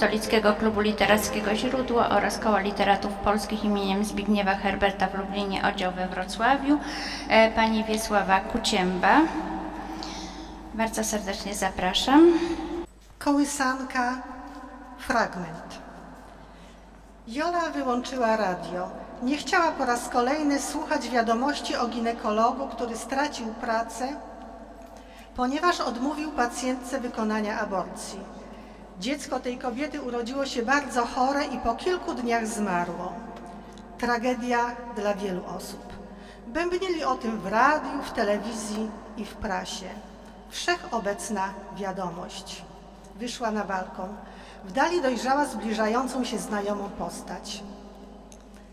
Katolickiego Klubu Literackiego Źródło oraz Koła Literatów Polskich imieniem Zbigniewa Herberta w Lublinie, oddział we Wrocławiu, e, pani Wiesława Kucięba. Bardzo serdecznie zapraszam. Kołysanka, fragment. Jola wyłączyła radio. Nie chciała po raz kolejny słuchać wiadomości o ginekologu, który stracił pracę, ponieważ odmówił pacjentce wykonania aborcji. Dziecko tej kobiety urodziło się bardzo chore i po kilku dniach zmarło. Tragedia dla wielu osób. Bębnili o tym w radiu, w telewizji i w prasie. Wszechobecna wiadomość. Wyszła na balkon. W dali dojrzała zbliżającą się znajomą postać.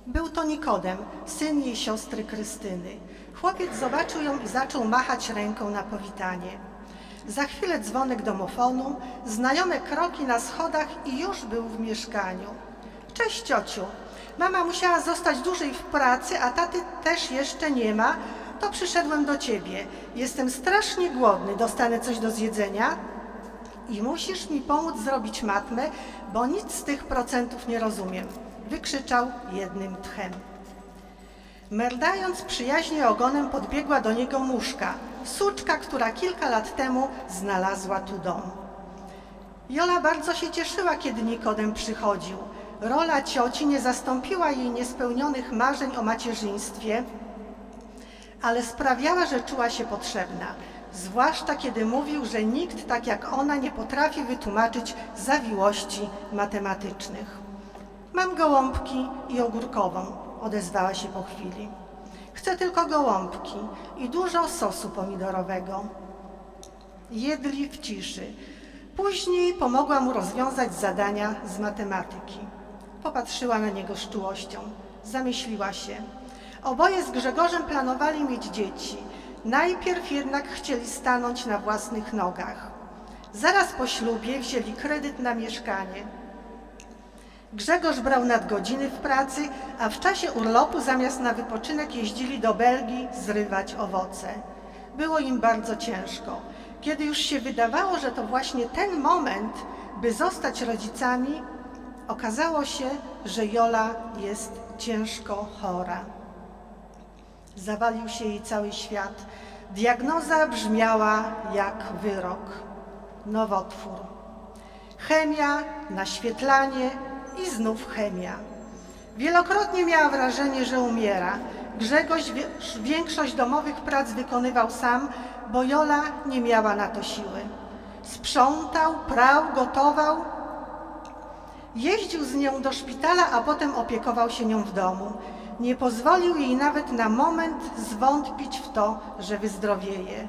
Był to Nikodem, syn jej siostry Krystyny. Chłopiec zobaczył ją i zaczął machać ręką na powitanie. Za chwilę dzwonek domofonu, znajome kroki na schodach i już był w mieszkaniu. Cześć ciociu. Mama musiała zostać dłużej w pracy, a taty też jeszcze nie ma. To przyszedłem do ciebie. Jestem strasznie głodny. Dostanę coś do zjedzenia? I musisz mi pomóc zrobić matmę, bo nic z tych procentów nie rozumiem. Wykrzyczał jednym tchem. Merdając przyjaźnie ogonem podbiegła do niego muszka, suczka, która kilka lat temu znalazła tu dom. Jola bardzo się cieszyła, kiedy Nikodem przychodził. Rola cioci nie zastąpiła jej niespełnionych marzeń o macierzyństwie, ale sprawiała, że czuła się potrzebna, zwłaszcza kiedy mówił, że nikt tak jak ona nie potrafi wytłumaczyć zawiłości matematycznych. Mam gołąbki i ogórkową, odezwała się po chwili. Chcę tylko gołąbki i dużo sosu pomidorowego. Jedli w ciszy. Później pomogła mu rozwiązać zadania z matematyki. Popatrzyła na niego z czułością. Zamyśliła się. Oboje z Grzegorzem planowali mieć dzieci. Najpierw jednak chcieli stanąć na własnych nogach. Zaraz po ślubie wzięli kredyt na mieszkanie. Grzegorz brał nadgodziny w pracy, a w czasie urlopu zamiast na wypoczynek jeździli do Belgii zrywać owoce. Było im bardzo ciężko. Kiedy już się wydawało, że to właśnie ten moment, by zostać rodzicami, okazało się, że Jola jest ciężko chora. Zawalił się jej cały świat. Diagnoza brzmiała jak wyrok. Nowotwór. Chemia, naświetlanie i znów chemia. Wielokrotnie miała wrażenie, że umiera. Grzegorz większość domowych prac wykonywał sam, bo Jola nie miała na to siły. Sprzątał, prał, gotował. Jeździł z nią do szpitala, a potem opiekował się nią w domu. Nie pozwolił jej nawet na moment zwątpić w to, że wyzdrowieje.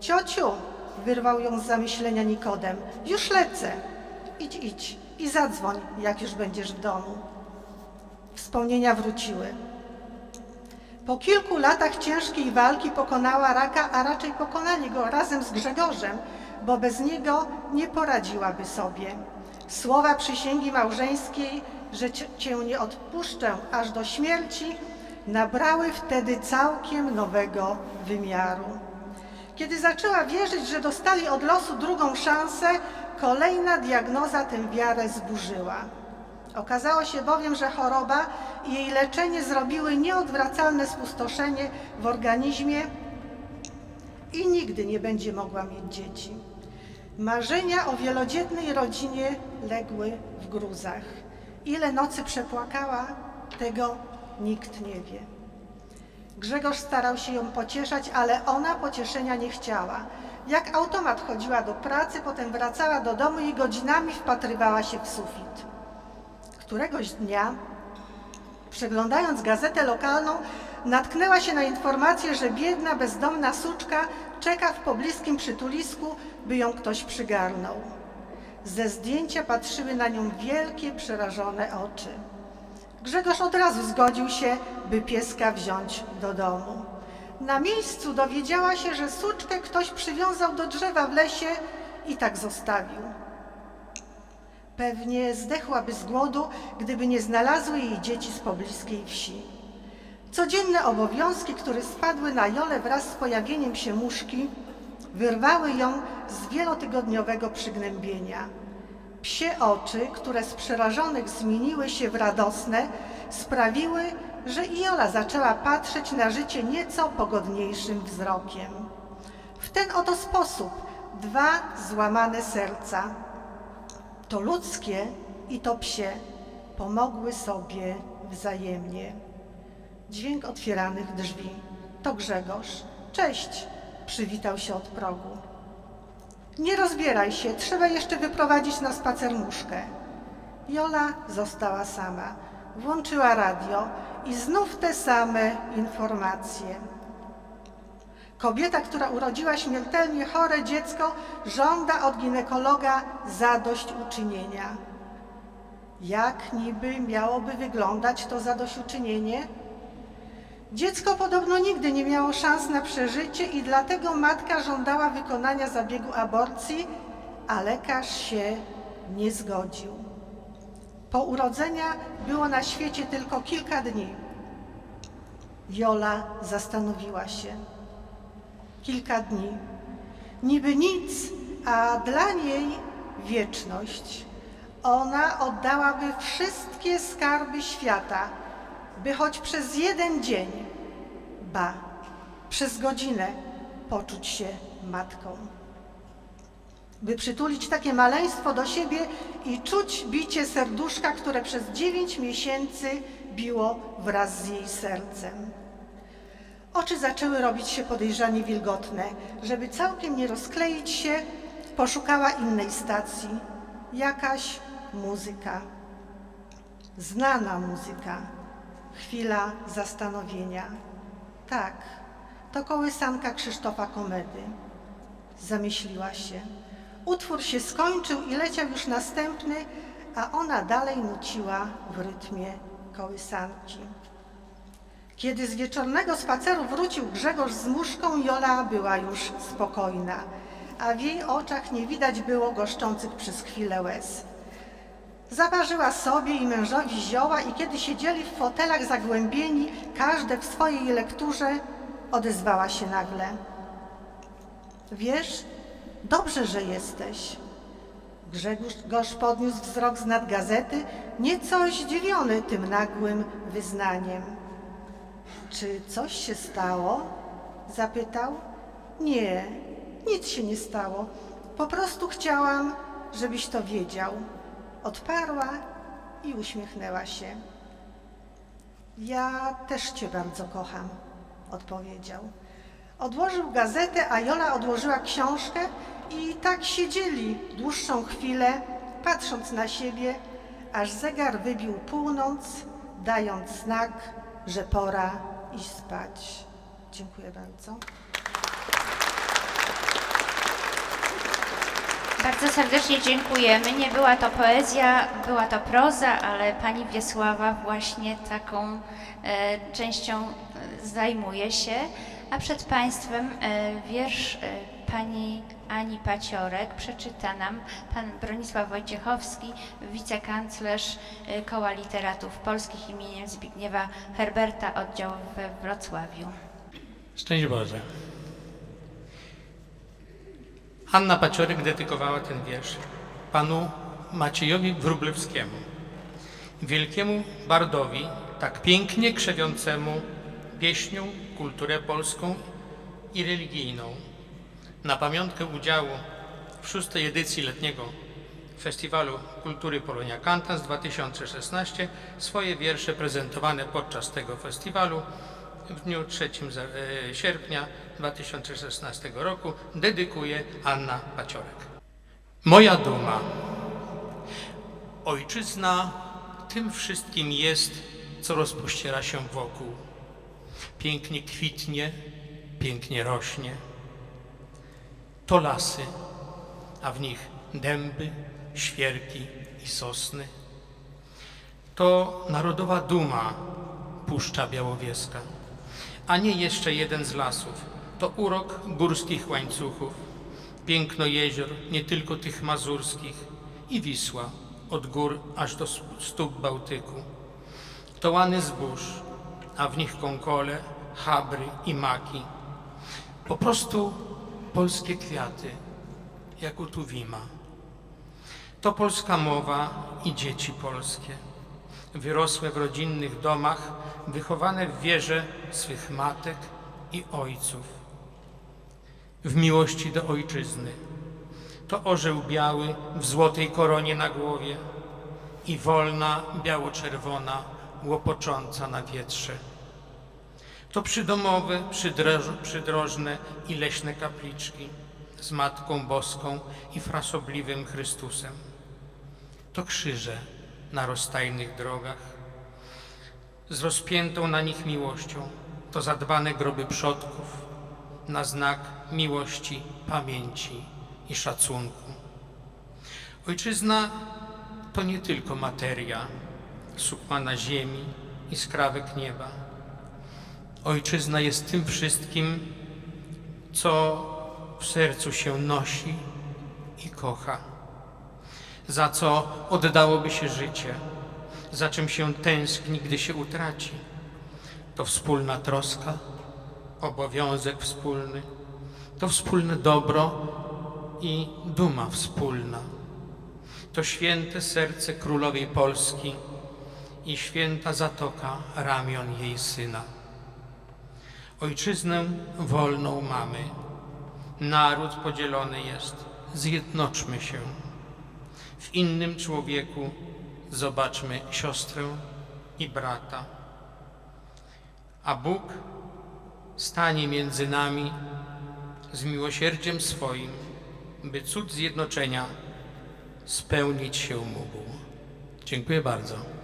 Ciociu, wyrwał ją z zamyślenia Nikodem, już lecę. Idź, idź i zadzwoń, jak już będziesz w domu. Wspomnienia wróciły. Po kilku latach ciężkiej walki pokonała raka, a raczej pokonali go razem z Grzegorzem, bo bez niego nie poradziłaby sobie. Słowa przysięgi małżeńskiej, że cię- nie odpuszczę aż do śmierci, nabrały wtedy całkiem nowego wymiaru. Kiedy zaczęła wierzyć, że dostali od losu drugą szansę, kolejna diagnoza tę wiarę zburzyła. Okazało się bowiem, że choroba i jej leczenie zrobiły nieodwracalne spustoszenie w organizmie i nigdy nie będzie mogła mieć dzieci. Marzenia o wielodzietnej rodzinie legły w gruzach. Ile nocy przepłakała, tego nikt nie wie. Grzegorz starał się ją pocieszać, ale ona pocieszenia nie chciała. Jak automat chodziła do pracy, potem wracała do domu i godzinami wpatrywała się w sufit. Któregoś dnia, przeglądając gazetę lokalną, natknęła się na informację, że biedna, bezdomna suczka czeka w pobliskim przytulisku, by ją ktoś przygarnął. Ze zdjęcia patrzyły na nią wielkie, przerażone oczy. Grzegorz od razu zgodził się, by pieska wziąć do domu. Na miejscu dowiedziała się, że suczkę ktoś przywiązał do drzewa w lesie i tak zostawił. Pewnie zdechłaby z głodu, gdyby nie znalazły jej dzieci z pobliskiej wsi. Codzienne obowiązki, które spadły na Jolę wraz z pojawieniem się muszki, wyrwały ją z wielotygodniowego przygnębienia. Psie oczy, które z przerażonych zmieniły się w radosne, sprawiły, że Iola zaczęła patrzeć na życie nieco pogodniejszym wzrokiem. W ten oto sposób dwa złamane serca, to ludzkie i to psie, pomogły sobie wzajemnie. Dźwięk otwieranych drzwi. To Grzegorz. Cześć, przywitał się od progu. Nie rozbieraj się, trzeba jeszcze wyprowadzić na spacer muszkę. Jola została sama. Włączyła radio i znów te same informacje. Kobieta, która urodziła śmiertelnie chore dziecko, żąda od ginekologa zadośćuczynienia. Jak niby miałoby wyglądać to zadośćuczynienie? Dziecko podobno nigdy nie miało szans na przeżycie i dlatego matka żądała wykonania zabiegu aborcji, a lekarz się nie zgodził. Po urodzenia było na świecie tylko kilka dni. Jola zastanowiła się. Kilka dni. Niby nic, a dla niej wieczność. Ona oddałaby wszystkie skarby świata, by choć przez jeden dzień, ba, przez godzinę poczuć się matką. By przytulić takie maleństwo do siebie i czuć bicie serduszka, które przez dziewięć miesięcy biło wraz z jej sercem. Oczy zaczęły robić się podejrzanie wilgotne. Żeby całkiem nie rozkleić się, poszukała innej stacji. Jakaś muzyka. Znana muzyka. Chwila zastanowienia. Tak, to kołysanka Krzysztofa Komedy. Zamyśliła się. Utwór się skończył i leciał już następny, a ona dalej nuciła w rytmie kołysanki. Kiedy z wieczornego spaceru wrócił Grzegorz z muszką, Jola była już spokojna, a w jej oczach nie widać było goszczących przez chwilę łez. Zaparzyła sobie i mężowi zioła i kiedy siedzieli w fotelach zagłębieni, każde w swojej lekturze, odezwała się nagle. Wiesz, dobrze, że jesteś. Grzegorz podniósł wzrok z nad gazety, nieco zdziwiony tym nagłym wyznaniem. Czy coś się stało? Zapytał. Nie, nic się nie stało. Po prostu chciałam, żebyś to wiedział. Odparła i uśmiechnęła się. Ja też cię bardzo kocham, odpowiedział. Odłożył gazetę, a Jola odłożyła książkę i tak siedzieli dłuższą chwilę, patrząc na siebie, aż zegar wybił północ, dając znak, że pora iść spać. Dziękuję bardzo. Bardzo serdecznie dziękujemy. Nie była to poezja, była to proza, ale pani Wiesława właśnie taką e, częścią e, zajmuje się. A przed państwem e, wiersz e, pani Ani Paciorek przeczyta nam pan Bronisław Wojciechowski, wicekanclerz e, Koła Literatów Polskich imieniem Zbigniewa Herberta, oddział we Wrocławiu. Szczęść Boże. Anna Paciorek dedykowała ten wiersz panu Maciejowi Wróblewskiemu, wielkiemu bardowi, tak pięknie krzewiącemu pieśnią, kulturę polską i religijną. Na pamiątkę udziału w szóstej edycji letniego Festiwalu Kultury Polonia Cantans 2016 swoje wiersze prezentowane podczas tego festiwalu w dniu 3 za- e, sierpnia 2016 roku dedykuje Anna Paciorek. Moja duma. Ojczyzna tym wszystkim jest, co rozpościera się wokół. Pięknie kwitnie, pięknie rośnie. To lasy, a w nich dęby, świerki i sosny. To narodowa duma Puszcza Białowieska, a nie jeszcze jeden z lasów. To urok górskich łańcuchów, piękno jezior, nie tylko tych mazurskich i Wisła, od gór aż do stóp Bałtyku. To łany zbóż, a w nich kąkole, chabry i maki. Po prostu polskie kwiaty, jak u Tuwima. To polska mowa i dzieci polskie, wyrosłe w rodzinnych domach, wychowane w wierze swych matek i ojców, w miłości do ojczyzny. To orzeł biały w złotej koronie na głowie i wolna biało-czerwona łopocząca na wietrze. To przydomowe, przydroż, przydrożne i leśne kapliczki z Matką Boską i frasobliwym Chrystusem. To krzyże na rozstajnych drogach z rozpiętą na nich miłością. To zadbane groby przodków na znak miłości, pamięci i szacunku. Ojczyzna to nie tylko materia, sukma ziemi i skrawek nieba. Ojczyzna jest tym wszystkim, co w sercu się nosi i kocha, za co oddałoby się życie, za czym się tęskni, gdy się utraci. To wspólna troska, obowiązek wspólny, to wspólne dobro i duma wspólna. To święte serce królowej Polski i święta zatoka ramion jej syna. Ojczyznę wolną mamy. Naród podzielony jest. Zjednoczmy się. W innym człowieku zobaczmy siostrę i brata. A Bóg stanie między nami z miłosierdziem swoim, by cud zjednoczenia spełnić się mógł. Dziękuję bardzo.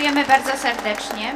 Dziękujemy bardzo serdecznie.